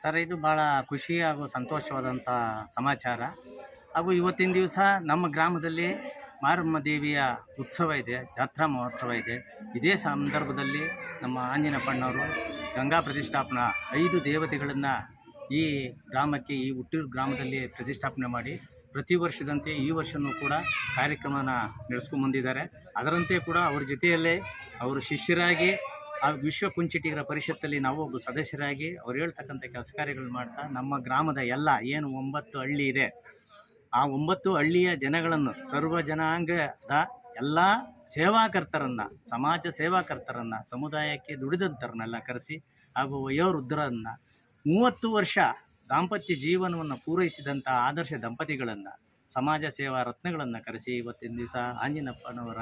Sir, ಇದು ಭಾಳ ಖುಷಿ ಹಾಗೂ ಸಂತೋಷವಾದಂಥ ಸಮಾಚಾರ. ಹಾಗೂ ಇವತ್ತಿನ ದಿವಸ ನಮ್ಮ ಗ್ರಾಮದಲ್ಲಿ ಮಾರಮ್ಮ ದೇವಿಯ ಉತ್ಸವ ಇದೆ, ಜಾತ್ರಾ ಮಹೋತ್ಸವ ಇದೆ. ಇದೇ ಸಂದರ್ಭದಲ್ಲಿ ನಮ್ಮ ಆಂಜನಪ್ಪಣ್ಣವರು ಗಂಗಾ ಪ್ರತಿಷ್ಠಾಪನಾ ಐದು ದೇವತೆಗಳನ್ನು ಈ ಗ್ರಾಮಕ್ಕೆ, ಈ ಹುಟ್ಟೂರು ಗ್ರಾಮದಲ್ಲಿ ಪ್ರತಿಷ್ಠಾಪನೆ ಮಾಡಿ ಪ್ರತಿ ವರ್ಷದಂತೆ ಈ ವರ್ಷವೂ ಕೂಡ ಕಾರ್ಯಕ್ರಮನ ನಡೆಸ್ಕೊಂಡು ಬಂದಿದ್ದಾರೆ ಅದರಂತೆ ಕೂಡ ಅವ್ರ ಜೊತೆಯಲ್ಲೇ ಅವರು ಶಿಷ್ಯರಾಗಿ ಆ ವಿಶ್ವ ಕುಂಚಿಟಿಗರ ಪರಿಷತ್ತಲ್ಲಿ ನಾವು ಒಬ್ಬ ಸದಸ್ಯರಾಗಿ ಅವ್ರು ಹೇಳ್ತಕ್ಕಂಥ ಕೆಲಸ ಕಾರ್ಯಗಳು ಮಾಡ್ತಾ ನಮ್ಮ ಗ್ರಾಮದ ಎಲ್ಲ ಏನು ಒಂಬತ್ತು ಹಳ್ಳಿ ಇದೆ, ಆ ಒಂಬತ್ತು ಹಳ್ಳಿಯ ಜನಗಳನ್ನು, ಸರ್ವ ಜನಾಂಗದ ಎಲ್ಲ ಸೇವಾಕರ್ತರನ್ನು, ಸಮಾಜ ಸೇವಾಕರ್ತರನ್ನು, ಸಮುದಾಯಕ್ಕೆ ದುಡಿದಂಥರನ್ನೆಲ್ಲ ಕರೆಸಿ ಹಾಗೂ ವಯೋವೃದ್ಧರನ್ನು ಮೂವತ್ತು ವರ್ಷ ದಾಂಪತ್ಯ ಜೀವನವನ್ನು ಪೂರೈಸಿದಂಥ ಆದರ್ಶ ದಂಪತಿಗಳನ್ನು, ಸಮಾಜ ಸೇವಾ ರತ್ನಗಳನ್ನು ಕರೆಸಿ ಇವತ್ತಿನ ದಿವಸ ಆಂಜಿನಪ್ಪನವರ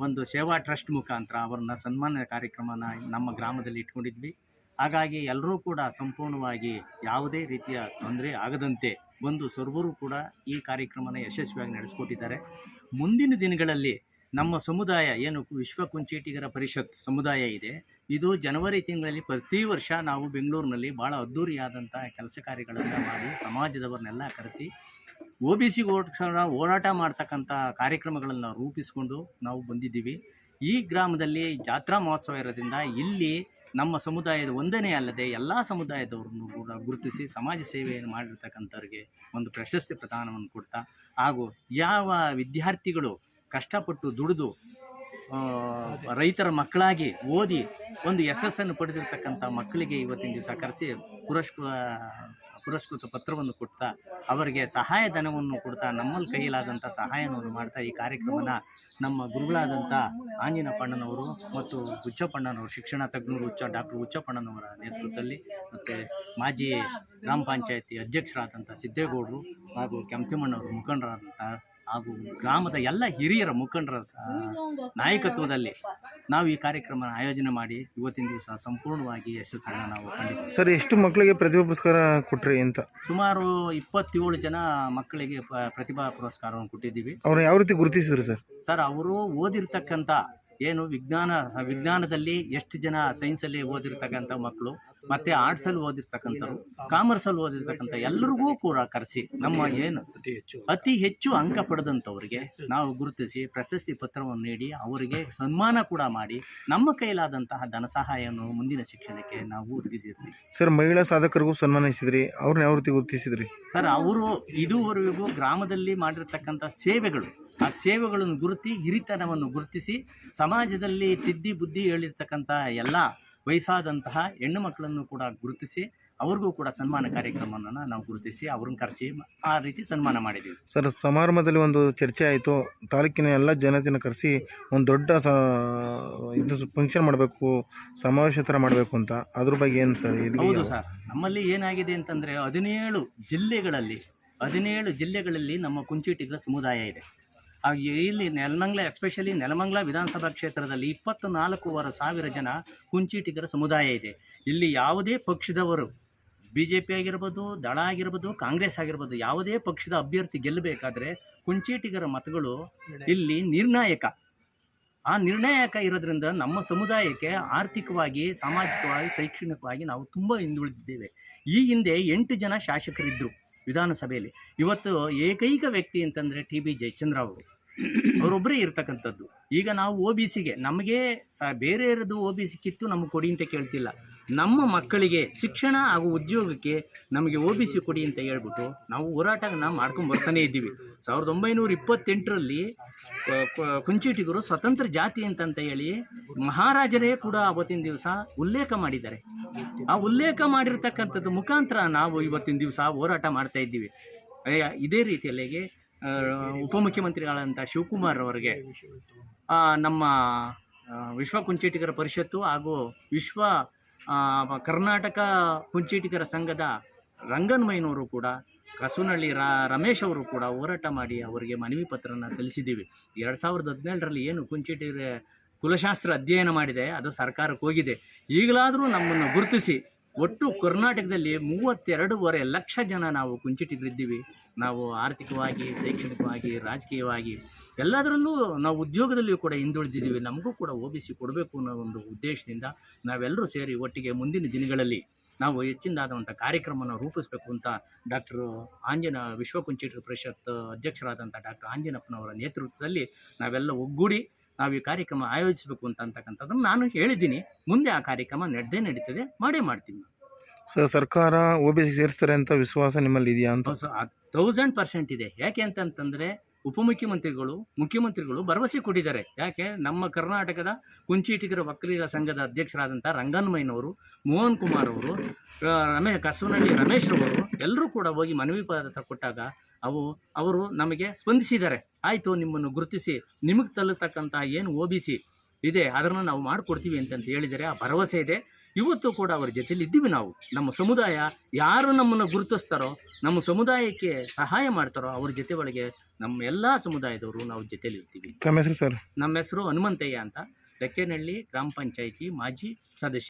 ಒಂದು ಸೇವಾ ಟ್ರಸ್ಟ್ ಮುಖಾಂತರ ಅವರನ್ನ ಸನ್ಮಾನ ಕಾರ್ಯಕ್ರಮನ ನಮ್ಮ ಗ್ರಾಮದಲ್ಲಿ ಇಟ್ಕೊಂಡಿದ್ವಿ. ಹಾಗಾಗಿ ಎಲ್ಲರೂ ಕೂಡ ಸಂಪೂರ್ಣವಾಗಿ ಯಾವುದೇ ರೀತಿಯ ತೊಂದರೆ ಆಗದಂತೆ ಬಂದು ಸರ್ವರು ಕೂಡ ಈ ಕಾರ್ಯಕ್ರಮನ ಯಶಸ್ವಿಯಾಗಿ ನಡೆಸ್ಕೊಟ್ಟಿದ್ದಾರೆ. ಮುಂದಿನ ದಿನಗಳಲ್ಲಿ ನಮ್ಮ ಸಮುದಾಯ ಏನು ವಿಶ್ವ ಕುಂಚೀಟಿಗರ ಪರಿಷತ್ ಸಮುದಾಯ ಇದೆ, ಇದು ಜನವರಿ ತಿಂಗಳಲ್ಲಿ ಪ್ರತಿ ವರ್ಷ ನಾವು ಬೆಂಗಳೂರಿನಲ್ಲಿ ಭಾಳ ಅದ್ಧೂರಿಯಾದಂಥ ಕೆಲಸ ಕಾರ್ಯಗಳನ್ನು ಮಾಡಿ ಸಮಾಜದವರನ್ನೆಲ್ಲ ಕರೆಸಿ ಒ ಬಿ ಸಿಗೋಸ್ಕರ ಹೋರಾಟ ಮಾಡ್ತಕ್ಕಂಥ ಕಾರ್ಯಕ್ರಮಗಳನ್ನು ರೂಪಿಸಿಕೊಂಡು ನಾವು ಬಂದಿದ್ದೀವಿ. ಈ ಗ್ರಾಮದಲ್ಲಿ ಜಾತ್ರಾ ಮಹೋತ್ಸವ ಇರೋದ್ರಿಂದ ಇಲ್ಲಿ ನಮ್ಮ ಸಮುದಾಯದ ಒಂದನೇ ಅಲ್ಲದೆ ಎಲ್ಲ ಸಮುದಾಯದವ್ರನ್ನು ಕೂಡ ಗುರುತಿಸಿ ಸಮಾಜ ಸೇವೆಯನ್ನು ಮಾಡಿರ್ತಕ್ಕಂಥವ್ರಿಗೆ ಒಂದು ಪ್ರಶಸ್ತಿ ಪ್ರದಾನವನ್ನು ಕೊಡ್ತಾ ಹಾಗೂ ಯಾವ ವಿದ್ಯಾರ್ಥಿಗಳು ಕಷ್ಟಪಟ್ಟು ದುಡಿದು ರೈತರ ಮಕ್ಕಳಾಗಿ ಓದಿ ಒಂದು ಯಶಸ್ಸನ್ನು ಪಡೆದಿರ್ತಕ್ಕಂಥ ಮಕ್ಕಳಿಗೆ ಇವತ್ತಿನ ದಿವಸ ಕರೆಸಿ ಪುರಸ್ಕೃ, ಪುರಸ್ಕೃತ ಪತ್ರವನ್ನು ಕೊಡ್ತಾ, ಅವರಿಗೆ ಸಹಾಯಧನವನ್ನು ಕೊಡ್ತಾ ನಮ್ಮಲ್ಲಿ ಕೈಯಲಾದಂಥ ಸಹಾಯವನ್ನು ಮಾಡ್ತಾ ಈ ಕಾರ್ಯಕ್ರಮನ ನಮ್ಮ ಗುರುಗಳಾದಂಥ ಆಂಜಿನಪ್ಪಣ್ಣನವರು ಮತ್ತು ಹುಚ್ಚಪ್ಪಣ್ಣನವರು, ಶಿಕ್ಷಣ ತಜ್ಞರು, ಹುಚ್ಚ, ಡಾಕ್ಟರ್ ಹುಚ್ಚಪ್ಪಣ್ಣನವರ ನೇತೃತ್ವದಲ್ಲಿ ಮತ್ತು ಮಾಜಿ ಗ್ರಾಮ ಪಂಚಾಯತಿ ಅಧ್ಯಕ್ಷರಾದಂಥ ಸಿದ್ದೇಗೌಡರು ಹಾಗೂ ಕೆಂಪತಿಮಣ್ಣವರು ಮುಖಂಡರಾದಂಥ ಹಾಗೂ ಗ್ರಾಮದ ಎಲ್ಲ ಹಿರಿಯರ ಮುಖಂಡರ ನಾಯಕತ್ವದಲ್ಲಿ ನಾವು ಈ ಕಾರ್ಯಕ್ರಮ ಆಯೋಜನೆ ಮಾಡಿ ಇವತ್ತಿನ ದಿವಸ ಸಂಪೂರ್ಣವಾಗಿ ಯಶಸ್ಸನ್ನು ನಾವು ಕಂಡಿದ್ದೀವಿ. ಸರ್ ಎಷ್ಟು ಮಕ್ಕಳಿಗೆ ಪ್ರತಿಭಾ ಪುರಸ್ಕಾರ ಕೊಟ್ರಿ ಅಂತ? ಸುಮಾರು ಇಪ್ಪತ್ತೇಳು ಜನ ಮಕ್ಕಳಿಗೆ ಪ- ಪ್ರತಿಭಾ ಪುರಸ್ಕಾರವನ್ನು ಕೊಟ್ಟಿದ್ದೀವಿ. ಅವ್ರನ್ನ ಯಾವ ರೀತಿ ಗುರುತಿಸಿದ್ರು ಸರ್? ಸರ್ ಅವರು ಓದಿರ್ತಕ್ಕಂಥ ಏನು ವಿಜ್ಞಾನ ವಿಜ್ಞಾನದಲ್ಲಿ ಎಷ್ಟು ಜನ ಸೈನ್ಸಲ್ಲಿ ಓದಿರ್ತಕ್ಕಂಥ ಮಕ್ಕಳು ಮತ್ತು ಆರ್ಟ್ಸಲ್ಲಿ ಓದಿರ್ತಕ್ಕಂಥವ್ರು ಕಾಮರ್ಸಲ್ಲಿ ಓದಿರ್ತಕ್ಕಂಥ ಎಲ್ಲರಿಗೂ ಕೂಡ ಕರೆಸಿ ನಮ್ಮ ಏನು ಅತಿ ಹೆಚ್ಚು ಅಂಕ ಪಡೆದಂಥವ್ರಿಗೆ ನಾವು ಗುರುತಿಸಿ ಪ್ರಶಸ್ತಿ ಪತ್ರವನ್ನು ನೀಡಿ ಅವರಿಗೆ ಸನ್ಮಾನ ಕೂಡ ಮಾಡಿ ನಮ್ಮ ಕೈಲಾದಂತಹ ಧನ ಸಹಾಯವನ್ನು ಮುಂದಿನ ಶಿಕ್ಷಣಕ್ಕೆ ನಾವು ಒದಗಿಸಿದ್ವಿ ಸರ್ ಮಹಿಳಾ ಸಾಧಕರಿಗೂ ಸನ್ಮಾನಿಸಿದ್ರಿ ಅವ್ರನ್ನ ಯಾವ ರೀತಿ ಗುರುತಿಸಿದ್ರಿ? ಸರ್ ಅವರು ಇದುವರೆಗೂ ಗ್ರಾಮದಲ್ಲಿ ಮಾಡಿರ್ತಕ್ಕಂಥ ಸೇವೆಗಳು ಆ ಸೇವೆಗಳನ್ನು ಗುರುತಿ ಹಿರಿತನವನ್ನು ಗುರುತಿಸಿ ಸಮಾಜದಲ್ಲಿ ತಿದ್ದಿ ಬುದ್ಧಿ ಹೇಳಿರ್ತಕ್ಕಂಥ ಎಲ್ಲ ವಯಸ್ಸಾದಂತಹ ಹೆಣ್ಣು ಮಕ್ಕಳನ್ನು ಕೂಡ ಗುರುತಿಸಿ ಅವ್ರಿಗೂ ಕೂಡ ಸನ್ಮಾನ ಕಾರ್ಯಕ್ರಮವನ್ನು ನಾವು ಗುರುತಿಸಿ ಅವ್ರನ್ನ ಕರೆಸಿ ಆ ರೀತಿ ಸನ್ಮಾನ ಮಾಡಿದ್ದೀವಿ. ಸರ್ ಸಮಾರಂಭದಲ್ಲಿ ಒಂದು ಚರ್ಚೆ ಆಯಿತು. ತಾಲೂಕಿನ ಎಲ್ಲ ಜನತೆಯನ್ನು ಕರೆಸಿ ಒಂದು ದೊಡ್ಡ ಸ ಇದು ಫಂಕ್ಷನ್ ಮಾಡಬೇಕು ಸಮಾವೇಶ ಥರ ಮಾಡಬೇಕು ಅಂತ. ಅದ್ರ ಬಗ್ಗೆ ಏನು ಸರ್ ಹೌದು ಸರ್. ನಮ್ಮಲ್ಲಿ ಏನಾಗಿದೆ ಅಂತಂದರೆ ಹದಿನೇಳು ಜಿಲ್ಲೆಗಳಲ್ಲಿ ಹದಿನೇಳು ಜಿಲ್ಲೆಗಳಲ್ಲಿ ನಮ್ಮ ಕುಂಚಿಟಿಗರ ಸಮುದಾಯ ಇದೆ. ಇಲ್ಲಿ ನೆಲಮಂಗ್ಲ ಎಸ್ಪೆಷಲಿ ನೆಲಮಂಗ್ಲ ವಿಧಾನಸಭಾ ಕ್ಷೇತ್ರದಲ್ಲಿ ಇಪ್ಪತ್ತು ನಾಲ್ಕೂವರೆ ಸಾವಿರ ಜನ ಕುಂಚಿಟಿಗರ ಸಮುದಾಯ ಇದೆ. ಇಲ್ಲಿ ಯಾವುದೇ ಪಕ್ಷದವರು ಬಿ ಜೆ ಪಿ ಆಗಿರ್ಬೋದು, ದಳ ಆಗಿರ್ಬೋದು, ಕಾಂಗ್ರೆಸ್ ಆಗಿರ್ಬೋದು, ಯಾವುದೇ ಪಕ್ಷದ ಅಭ್ಯರ್ಥಿ ಗೆಲ್ಲಬೇಕಾದ್ರೆ ಕುಂಚಿಟಿಗರ ಮತಗಳು ಇಲ್ಲಿ ನಿರ್ಣಾಯಕ. ಆ ನಿರ್ಣಾಯಕ ಇರೋದ್ರಿಂದ ನಮ್ಮ ಸಮುದಾಯಕ್ಕೆ ಆರ್ಥಿಕವಾಗಿ, ಸಾಮಾಜಿಕವಾಗಿ, ಶೈಕ್ಷಣಿಕವಾಗಿ ನಾವು ತುಂಬ ಹಿಂದುಳಿದಿದ್ದೇವೆ. ಈ ಹಿಂದೆ ಎಂಟು ಜನ ಶಾಸಕರಿದ್ದರು ವಿಧಾನಸಭೆಯಲ್ಲಿ. ಇವತ್ತು ಏಕೈಕ ವ್ಯಕ್ತಿ ಅಂತಂದರೆ ಟಿ ಬಿ ಜಯಚಂದ್ರ ಅವರು. ಅವರೊಬ್ಬರೇ ಇರ್ತಕ್ಕಂಥದ್ದು. ಈಗ ನಾವು ಒ ಬಿ ಸಿಗೆ, ನಮಗೆ ಸ, ಬೇರೆ ಇರೋದು ಒ ಬಿ ಸಿ ಕಿತ್ತು ನಮಗೆ ಕೊಡಿ ಅಂತ ಕೇಳ್ತಿಲ್ಲ. ನಮ್ಮ ಮಕ್ಕಳಿಗೆ ಶಿಕ್ಷಣ ಹಾಗೂ ಉದ್ಯೋಗಕ್ಕೆ ನಮಗೆ ಒ ಬಿ ಸಿ ಕೊಡಿ ಅಂತ ಹೇಳ್ಬಿಟ್ಟು ನಾವು ಹೋರಾಟನ ಮಾಡ್ಕೊಂಡು ಬರ್ತಾನೆ ಇದ್ದೀವಿ. ಸಾವಿರದ ಒಂಬೈನೂರ ಇಪ್ಪತ್ತೆಂಟರಲ್ಲಿ ಕುಂಚಿಟಿಗರು ಸ್ವತಂತ್ರ ಜಾತಿ ಅಂತಂತ ಹೇಳಿ ಮಹಾರಾಜರೇ ಕೂಡ ಅವತ್ತಿನ ದಿವಸ ಉಲ್ಲೇಖ ಮಾಡಿದ್ದಾರೆ. ಆ ಉಲ್ಲೇಖ ಮಾಡಿರ್ತಕ್ಕಂಥದ್ದು ಮುಖಾಂತರ ನಾವು ಇವತ್ತಿನ ದಿವಸ ಹೋರಾಟ ಮಾಡ್ತಾ ಇದ್ದೀವಿ. ಇದೇ ರೀತಿಯಲ್ಲಿಗೆ ಆ, ಉಪಮುಖ್ಯಮಂತ್ರಿಗಳಂಥ ಶಿವಕುಮಾರ್ ಅವರಿಗೆ ನಮ್ಮ ವಿಶ್ವ ಕುಂಚೇಟಿಗರ ಪರಿಷತ್ತು ಹಾಗೂ ವಿಶ್ವ ಕರ್ನಾಟಕ ಕುಂಚೇಟಿಗರ ಸಂಘದ ರಂಗನ್ಮಯ್ಯನವರು ಕೂಡ ಕಸುನಳ್ಳಿ ರಾ ರಮೇಶ್ ಅವರು ಕೂಡ ಹೋರಾಟ ಮಾಡಿ ಅವರಿಗೆ ಮನವಿ ಪತ್ರನ ಸಲ್ಲಿಸಿದ್ದೀವಿ. ಎರಡು ಸಾವಿರದ ಹದಿನೇಳರಲ್ಲಿ ಏನು ಕುಂಚಿಟಿಗರ ಕುಲಶಾಸ್ತ್ರ ಅಧ್ಯಯನ ಮಾಡಿದೆ ಅದು ಸರ್ಕಾರಕ್ಕೆ ಹೋಗಿದೆ. ಈಗಲಾದರೂ ನಮ್ಮನ್ನು ಗುರುತಿಸಿ ಒಟ್ಟು ಕರ್ನಾಟಕದಲ್ಲಿ ಮೂವತ್ತೆರಡೂವರೆ ಲಕ್ಷ ಜನ ನಾವು ಕುಂಚಿಟಿಗರಿದ್ದೀವಿ ನಾವು ಆರ್ಥಿಕವಾಗಿ, ಶೈಕ್ಷಣಿಕವಾಗಿ, ರಾಜಕೀಯವಾಗಿ ಎಲ್ಲದರಲ್ಲೂ ನಾವು ಉದ್ಯೋಗದಲ್ಲಿಯೂ ಕೂಡ ಹಿಂದುಳಿದಿದ್ದೀವಿ. ನಮಗೂ ಕೂಡ ಬಿ ಸಿ ಕೊಡಬೇಕು ಅನ್ನೋ ಒಂದು ಉದ್ದೇಶದಿಂದ ನಾವೆಲ್ಲರೂ ಸೇರಿ ಒಟ್ಟಿಗೆ ಮುಂದಿನ ದಿನಗಳಲ್ಲಿ ನಾವು ಹೆಚ್ಚಿನದಾದಂಥ ಕಾರ್ಯಕ್ರಮವನ್ನು ರೂಪಿಸಬೇಕು ಅಂತ ಡಾಕ್ಟರ್ ಆಂಜನ ವಿಶ್ವ ವಿಶ್ವಕುಂಚಿತ ಪರಿಷತ್ ಅಧ್ಯಕ್ಷರಾದಂಥ ಡಾಕ್ಟರ್ ಆಂಜನಪ್ಪನವರ ನೇತೃತ್ವದಲ್ಲಿ ನಾವೆಲ್ಲ ಒಗ್ಗೂಡಿ ನಾವು ಈ ಕಾರ್ಯಕ್ರಮ ಆಯೋಜಿಸಬೇಕು ಅಂತ ಅಂತಕ್ಕಂಥದ್ದನ್ನು ನಾನು ಹೇಳಿದ್ದೀನಿ. ಮುಂದೆ ಆ ಕಾರ್ಯಕ್ರಮ ನಡೆದೇ ನಡೀತದೆ ಮಾಡೇ ಮಾಡ್ತೀನಿ ಸರ್ ಸರ್ಕಾರ ಒ ಬಿ ಸಿ ಸೇರಿಸ್ತಾರೆ ಅಂತ ವಿಶ್ವಾಸ ನಿಮ್ಮಲ್ಲಿ ಇದೆಯಾ ಅಂತ? ತೌಸಂಡ್ ಪರ್ಸೆಂಟ್ ಇದೆ. ಯಾಕೆ ಅಂತಂತಂದರೆ ಉಪಮುಖ್ಯಮಂತ್ರಿಗಳು, ಮುಖ್ಯಮಂತ್ರಿಗಳು ಭರವಸೆ ಕೊಟ್ಟಿದ್ದಾರೆ. ಯಾಕೆ? ನಮ್ಮ ಕರ್ನಾಟಕದ ಕುಂಚಿಟಿಗರ ವಕ್ರೀರ ಸಂಘದ ಅಧ್ಯಕ್ಷರಾದಂಥ ರಂಗನ್ಮಯ್ಯನವರು ಮೋಹನ್ ಕುಮಾರ್ ಅವರು ರಮೇಶ್ ರಮೇ, ಕಸವನಹಳ್ಳಿ ರಮೇಶ್ ಅವರು ಎಲ್ಲರೂ ಕೂಡ ಹೋಗಿ ಮನವಿ ಪತ್ರ ಕೊಟ್ಟಾಗ ಅವು, ಅವರು ನಮಗೆ ಸ್ಪಂದಿಸಿದ್ದಾರೆ. ಆಯಿತು, ನಿಮ್ಮನ್ನು ಗುರುತಿಸಿ, ನಿಮಗೆ ತಲ್ಲತಕ್ಕಂಥ ಏನು ಒ ಇದೆ, ಅದನ್ನು ನಾವು ಮಾಡಿಕೊಡ್ತೀವಿ ಅಂತಂತ ಹೇಳಿದರೆ ಆ ಭರವಸೆ ಇದೆ. ಇವತ್ತು ಕೂಡ ಅವರ ಜೊತೆಲಿ ಇದ್ದೀವಿ ನಾವು. ನಮ್ಮ ಸಮುದಾಯ ಯಾರು ನಮ್ಮನ್ನು ಗುರುತಿಸ್ತಾರೋ ನಮ್ಮ ಸಮುದಾಯಕ್ಕೆ ಸಹಾಯ ಮಾಡ್ತಾರೋ ಅವ್ರ ಜೊತೆ ಒಳಗೆ ನಮ್ಮ ಎಲ್ಲ ಸಮುದಾಯದವರು ನಾವು ಜೊತೆಲಿ ಇರ್ತೀವಿ. ನಮ್ಮ ಹೆಸರು ಸರ್? ನಮ್ಮ ಹೆಸರು ಹನುಮಂತಯ್ಯ ಅಂತ. ಲೆಕ್ಕೇನಹಳ್ಳಿ ಗ್ರಾಮ ಪಂಚಾಯಿತಿ ಮಾಜಿ ಸದಸ್ಯ.